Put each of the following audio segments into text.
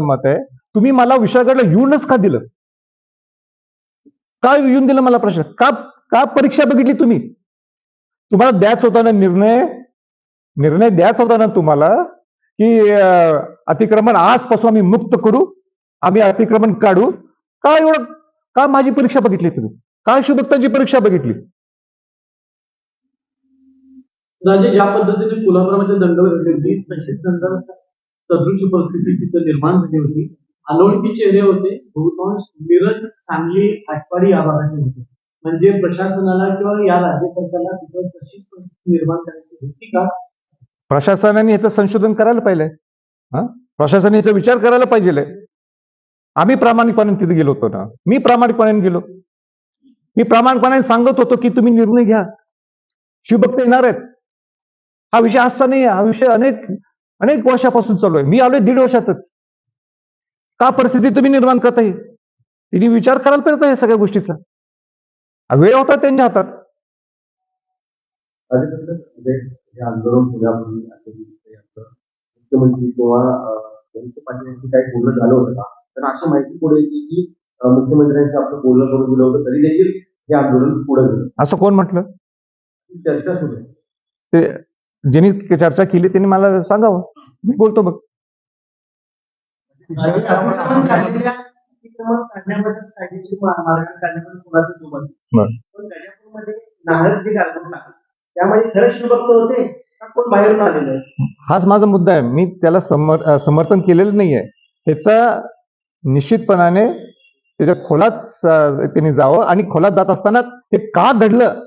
मत आहे. तुम्ही मला विशाळगडला येऊनच का दिलं? का येऊन दिलं मला प्रश्न? का का परीक्षा बघितली तुम्ही? तुम्हाला द्याच होता ना निर्णय? निर्णय द्यायचा होता ना तुम्हाला की अतिक्रमण आजपासून आम्ही मुक्त करू आम्ही अतिक्रमण काढू? का एवढं का माझी परीक्षा बघितली तुम्ही? का शिवभक्तांची परीक्षा बघितली? राजे ज्या पद्धतीने कोल्हापुरामध्ये दंड सदृश परिस्थिती तिथं निर्माण झाली होती. अनोळखी चेहरे होते. बहुतांश मिरज सांगली आटपाडी या भागाचे होते. म्हणजे प्रशासनाला किंवा या राज्य सरकारला तिथं तशीच परिस्थिती निर्माण करायची होती का? प्रशासनाने याचं संशोधन करायला पाहिजे हा? प्रशासनाने याचा विचार करायला पाहिजे आम्ही प्रामाणिकपणे तिथे गेलो होतो ना. मी प्रामाणिकपणे गेलो. मी प्रामाणिकपणे सांगत होतो की तुम्ही निर्णय घ्या. शिवभक्त येणार आहेत. हा विषय असा नाही हा विषय अनेक अनेक वर्षापासून चालू आहे. मी आलोय दीड वर्षातच. का परिस्थिती तुम्ही निर्माण करता येईल तिने विचार करायला पाहिजे या सगळ्या गोष्टीचा. वेळ होता त्यांच्या हातात. म्हणजे हे आंदोलन. मुख्यमंत्री किंवा पाटील यांची काही बोलणं झालं होतं का? तर अशी माहिती पुढे येते की मुख्यमंत्र्यांशी आपलं बोलणं करून दिलं होतं तरी देखील हे आंदोलन पुढे गेलं असं कोण म्हटलं? चर्चा सुरू ते ज्यांनी चर्चा केली त्यांनी मला सांगावं. मी बोलतो मग हाच माझा मुद्दा आहे. मी त्याला समर समर्थन केलेलं नाहीये. त्याचा निश्चितपणाने त्याच्या खोलात त्यांनी जावं आणि खोलात जात असताना हे का घडलं?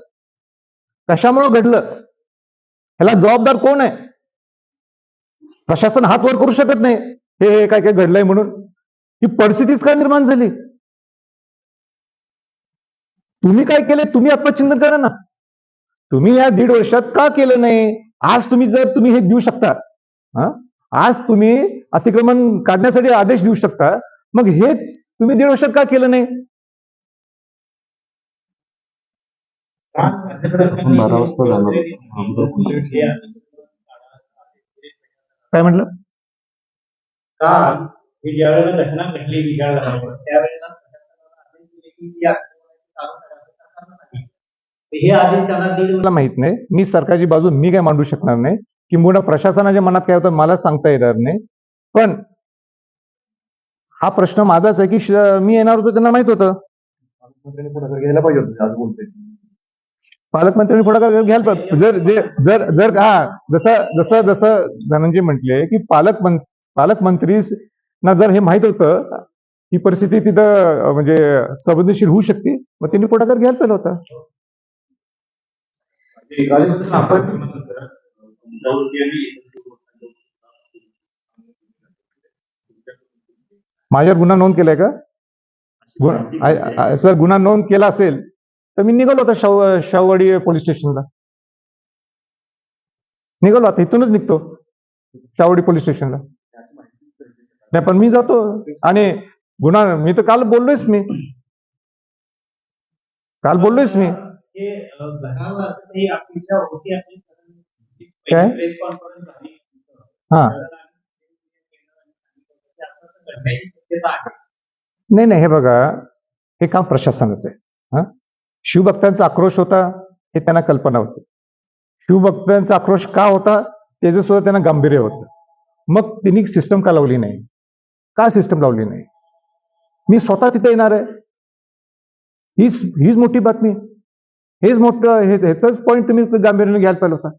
कशामुळं घडलं? ह्याला जबाबदार कोण आहे? प्रशासन हात वर करू शकत नाही. हे हे काय काय घडलंय म्हणून? ही परिस्थितीच काय निर्माण झाली? तुम्ही काय केले? तुम्ही आत्मचिंतन करा ना. तुम्ही या दीड वर्षात का केलं नाही? आज तुम्ही जर तुम्ही हे देऊ शकता हा? आज तुम्ही अतिक्रमण काढण्यासाठी आदेश देऊ शकता मग हेच तुम्ही दीड वर्षात का केलं नाही? बारा वाजता जाणार काय म्हटलं? ही घटना घडली विचार त्यावेळेला हे आदेश त्यांना मला माहीत नाही. मी सरकारची बाजू मी काय मांडू शकणार नाही. किंबहुना प्रशासनाच्या मनात काय होतं मला सांगता येणार नाही. पण हा प्रश्न माझाच आहे की मी येणार होतो त्यांना माहीत होतं. मुख्यमंत्र्यांनी पुढाकार घ्यायला पाहिजे होतं आज बोलतोय. पालकमंत्र्यांनी पुढाकार घ्यायला जर जे जर जर हा जसं जसं जसं धनंजय म्हटले की पालकमं पालकमंत्री ना जर हे माहीत होतं ही परिस्थिती तिथं म्हणजे संवेदनशील होऊ शकते मग त्यांनी पुढाकार घ्यायला पाहिजे होता. माझ्यावर गुन्हा नोंद केलाय का? सर गुन्हा नोंद केला असेल तर मी निघालो होता शाहू शाहूवाडी पोलीस स्टेशनला. निघालो आता इथूनच निघतो. शाहूवाडी पोलीस स्टेशनला. नाही पण मी जातो आणि गुन्हा मी तर काल बोललोयच मी. काल बोललोयच मी. काय? हा. नाही नाही हे बघा हे काम प्रशासनाचं आहे हा? शिवभक्तांचा आक्रोश होता हे त्यांना कल्पना होती. शिवभक्तांचा आक्रोश का होता? त्याचं सुद्धा त्यांना गांभीर्य होतं. मग तिने सिस्टम का लावली नाही? का सिस्टम लावली नाही? मी स्वतः तिथे येणार आहे. हीच हीच मोठी बातमी. हेच मोठं हे ह्याचाच पॉईंट तुम्ही गांभीर्याने घ्यायला पाहिजे होता.